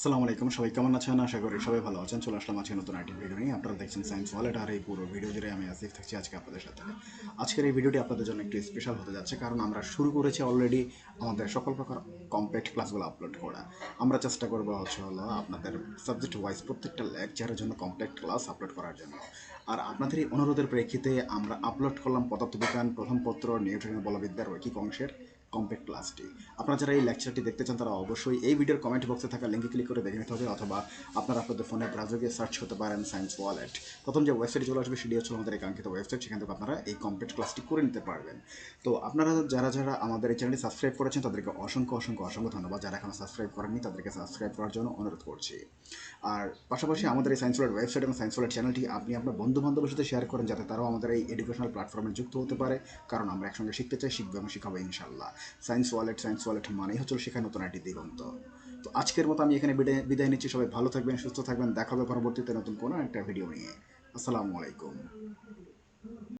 আসসালামু আলাইকুম, সবাই কেমন আছেন? আশা করি সবাই ভালো আছেন। চলে আসলাম আজকে নতুন আইটি ভিডিও নিয়ে। আপনারা দেখছেন সায়েন্স ওয়ালেট আর এই পুরো ভিডিও জুড়ে আমি আসিফ থাকছি আজকে আপনাদের সাথে। আজকের এই ভিডিওটি আপনাদের জন্য একটু স্পেশাল হতে যাচ্ছে, কারণ আমরা শুরু করেছি অলরেডি আমাদের সকল প্রকার কম্প্যাক্ট ক্লাসগুলো আপলোড করা। আমরা চেষ্টা করব হচ্ছে হলো আপনাদের সাবজেক্ট ওয়াইজ প্রত্যেকটা লেকচারের জন্য কমপ্লেক্ট ক্লাস আপলোড করার জন্য। আর আপনাদের এই অনুরোধের প্রেক্ষিতে আমরা আপলোড করলাম পদার্থবিজ্ঞান, প্রথম পত্র নিউট্রিনের বলবিদ্যার ঐকিক অংশের। কমপ্লিট ক্লাসটি আপনারা যারা এই লেকচারটি দেখতে চান, তারা অবশ্যই এই ভিডিওর কমেন্ট বক্সে থাকা লিঙ্কে ক্লিক করে দেখে নিতে হবে, অথবা আপনারা আপনাদের ফোনে ব্রাউজার গিয়ে সার্চ করতে পারেন সায়েন্স ওয়ালেট প্রথম যে ওয়েবসাইট চলে আসবে, সেটি হচ্ছে আমাদের এই কাঙ্ক্ষিত ওয়েবসাইট সেখান থেকে আপনারা এই কমপ্লিট ক্লাসটি করে নিতে পারবেন। তো আপনারা যারা যারা আমাদের এই চ্যানেলটি সাবস্ক্রাইব করেছেন, তাদেরকে অসংখ্য অসংখ্য অসংখ্য ধন্যবাদ। যারা এখনও সাবস্ক্রাইব করেননি, তাদেরকে সাবস্ক্রাইব করার জন্য অনুরোধ করছি। আর পাশাপাশি আমাদের এই সায়েন্স ওয়ালেট ওয়েবসাইট এবং সায়েন্স ওয়ালেট চ্যানেলটি আপনি আপনার বন্ধু বান্ধবের সাথে শেয়ার করেন, যাতে তারাও আমাদের এই এডুকেশনাল প্ল্যাটফর্মে যুক্ত হতে পারে। কারণ আমরা একসঙ্গে শিখতে চাই, শিখব এবং শিখাবো ইনশাল্লাহ সায়েন্স ওয়ালেট সায়েন্স ওয়ালেট মানেই হচ্ছিল সেখানে নতুন একটি দিগন্ত। তো আজকের মতো আমি এখানে বিদায় বিদায় নিচ্ছি। সবাই ভালো থাকবেন, সুস্থ থাকবেন। দেখা হবে পরবর্তীতে নতুন কোনো একটা ভিডিও নিয়ে। আসসালামু আলাইকুম।